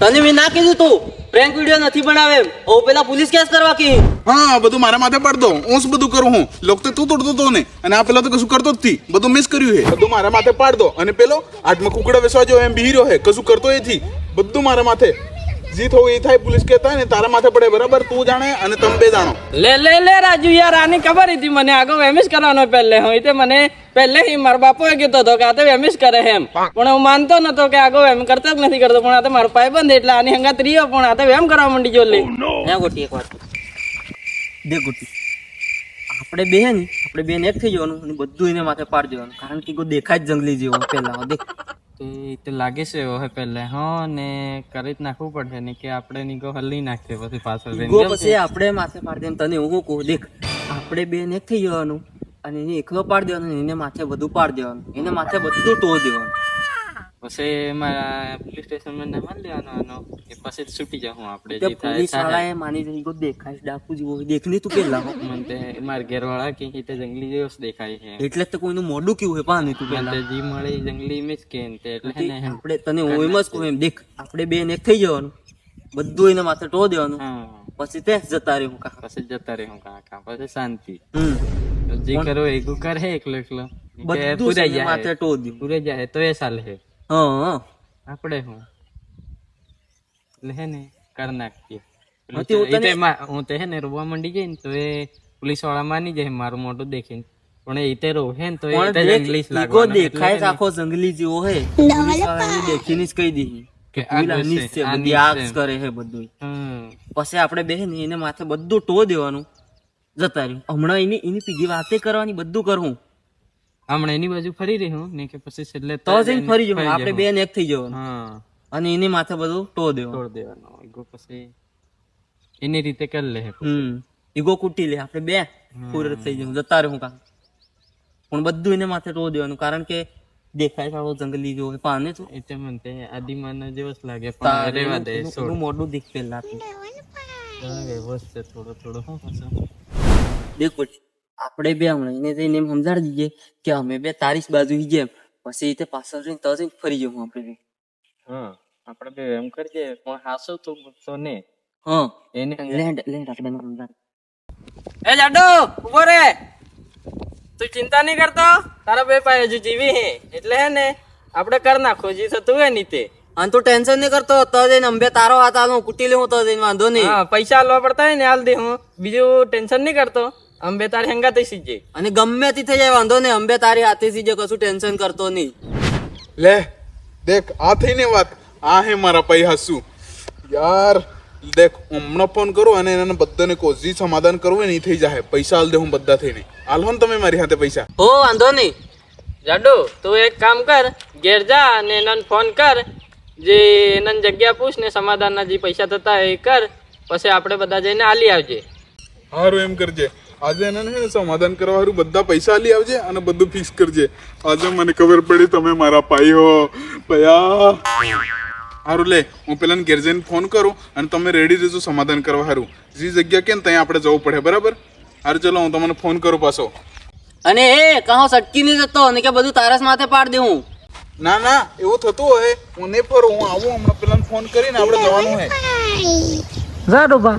તને મેં ના કીધું તું. પ્રેન્ક વિડિયો નથી બનાવે ઓ પેલા પોલીસ કેસ કરવા કે. હા બધું મારા માથે પાડ દો. હું શું બધું કરું હું? લોક તો તું તોડતો તો ને. અને આ પેલા તો કશું કરતો જ થી બધું મિસ કર્યું હે બધું મારા માથે પાડ દો. અને પેલો આટમાં કુકડા વેસવા જો એમ બી રહ્યો હે કશું કરતો એથી થી બધું મારા માથે. જી હોય એ થાય પોલીસ કહેતા હોય ને તારા માથે પડે બરાબર તું જાણે અને તમે બે જાણો. લે લે લે રાજુ યાર આની ખબર હતી મને. આગળ વેમિસ કરવાનો પહેલે. હું તે મને પહેલે ही મારા બાપોએ કીધો હતો કે આ તો વેમિસ કરે એમ. પણ હું માનતો નતો કે આગળ વેમ કરતો જ નથી કરતો પણ આ તો મારો પાય બંધ એટલે આની હંગાત રહ્યો પણ આ તો વેમ કરવા માંડી જો લે. હે ગોટી એક વાત. બે ગોટી. આપણે બે ને આપણે બેન એક થઈ જવાનું અને બધું એને માથે પાડી દેવાનું. કારણ કે કોઈ દેખાય જ જંગલી જેવો પેલા દેખ. તે લાગે છે હવે હે પહેલે. હા ને કરી જ નાખવું પડશે ને કે આપણે નીકો હલી નાખીએ પછી પાછળ ઈગો પછી આપણે માથે પાડી દેમ તને હું કહું દેખ આપણે બે ને થઈ જવાનું અને એને એકલો પાડી દેવાનું એને માથે બધું પાડી દેવાનું એને માથે બધું ટો દેવાનું. પછી મારા પોલીસ સ્ટેશનમાં નામ લેવાનો આનો. એ પછી છૂટી જાઉં આપણે જે થાય પોલીસ. વાળાએ માની જાય ગયો દેખાય ડાકુ જેવો દેખની તું પેલા. હો. મને તે મારા ઘેરવાળા કે કે જંગલી જેવો દેખાય છે. એટલે તો કોઈનું મોઢું કેવું હે પાની તું પેલા. જી મળે જંગલી ઇમેજ કે તે એટલે હે ને આપણે તને હું એમ જ કહું એમ દેખ આપણે બેન એક થઈ જવાનું. બધું એને માથે ટો દેવાનું. હા. પછી તે જતા રહ્યું કા પછી જતા રહે હું કાકા પછી શાંતિ. જે કરો એ કરે એકલો એકલો. બધું માથે ટો દઉં પૂરે જાય તો એ ચાલે. હે હા. આપણે હું? એટલે હે ને કર નાખીએ હું તે હું ને રોવા માંડી જાય ને તો એ પોલીસવાળા માની જાય મારું મોટું દેખીને. પણ એ તે રોહે ને તો એ ઈગો લાગવાનો. દેખાય આખો જંગલી જેવો હે. દેખીને જ કહી. પછી આપણે બે ને એને માથે બધું ટો દેવાનું. જતા રહ્યું. હમણાં એની એની પીધી વાતે કરવાની બધું કરવું હમણાં એની બાજુ ફરી રહી હું ને કે પછી છેલ્લે તો જઈને ફરી જવું આપણે બે ને એક થઈ જવાનું. હા. અને એની માથે બધું ટો દેવાનું. ટો દેવાનો. ઈગો પછી એની રીતે કરી લે. હમ. ઈગો કૂટી લે. આપણે બે પૂર થઈ જવું. જતા રહું કામ. પણ બધું એને માથે ટો દેવાનું. કારણ કે દેખાય સારો જંગલી જેવો હોય. પાને તો. એ તે મને તે આદિમાનવ જેવો જ લાગે પણ રેવા દે છોડ. મોઢું દીખ પેલા વ્યવસ્થિત થોડો થોડો. હું પાછો. દેખ પછી. આપણે બે હમણાં એને એમ સમજાડી દઈએ કે અમે બે તારી જ બાજુ જેમ પછી તે પાછળ જઈને તો જઈને ફરી જવું આપણે બે. હા આપણે બે એમ કરજે પણ હાસો તો તો ને હા. એને લેન્ડ લેન્ડ આપણે સમજાડી એ જાડો ઊભો રે. તું ચિંતા નહીં કરતો. તારા બે પાસે હજુ જીવી હે. એટલે હે ને આપણે કર નાખો. જે થતું હોયની તે. અને તું ટેન્શન નહીં કરતો. તો જઈને અંબે તારો હાથ આલો કુટી લેવું તો જઈને વાંધો નહીં. હા પૈસા આલવા પડતા હોય ને હાલ દે હું. બીજું ટેન્શન નહીં કરતો. અંબે તારી હંગા થઈ સીજે. અને ગમે તે થઈ જાય વાંધો નહીં. અંબે તારી હાથે સીજે કશું ટેન્શન કરતો નહીં. લે દેખ આ થઈને વાત. આ હે મારા પૈ હસુ. યાર દેખ હમણાં ફોન કરું અને એને બધાને કહો જી સમાધાન કરવું નહીં ને થઈ જાય પૈસા હાલ દે હું બધા થઈને. આલો ને તમે મારી હાથે પૈસા. હો વાંધો નહીં. જાડુ તું એક કામ કર ઘેર જા અને એને ફોન કર. જે એને જગ્યા પૂછ ને સમાધાનના જે પૈસા થતા એ કર. પછી આપણે બધા જઈને આલી આવજે. સારું એમ કરજે. આજે એને ને સમાધાન કરવા હારું બધા પૈસા લઈ આવજે અને બધું ફિક્સ કરજે. આજે મને ખબર પડી તમે મારા પાઈ હો. પયા સારું લે હું પેલા ઘેર જઈને ફોન કરું અને તમે રેડી રહેજો સમાધાન કરવા હારું. જે જગ્યા કે ને ત્યાં આપણે જવું પડે બરાબર? હારું ચલો હું તમને ફોન કરું પાછો. અને એ કહો સટકી નહીં જતો અને કે બધું તારસ માથે પાડ દેવું ના ના એવું થતું હોય. હું નહીં ફરું હું આવું હમણાં પેલા ફોન કરીને આપણે જવાનું હે જા બા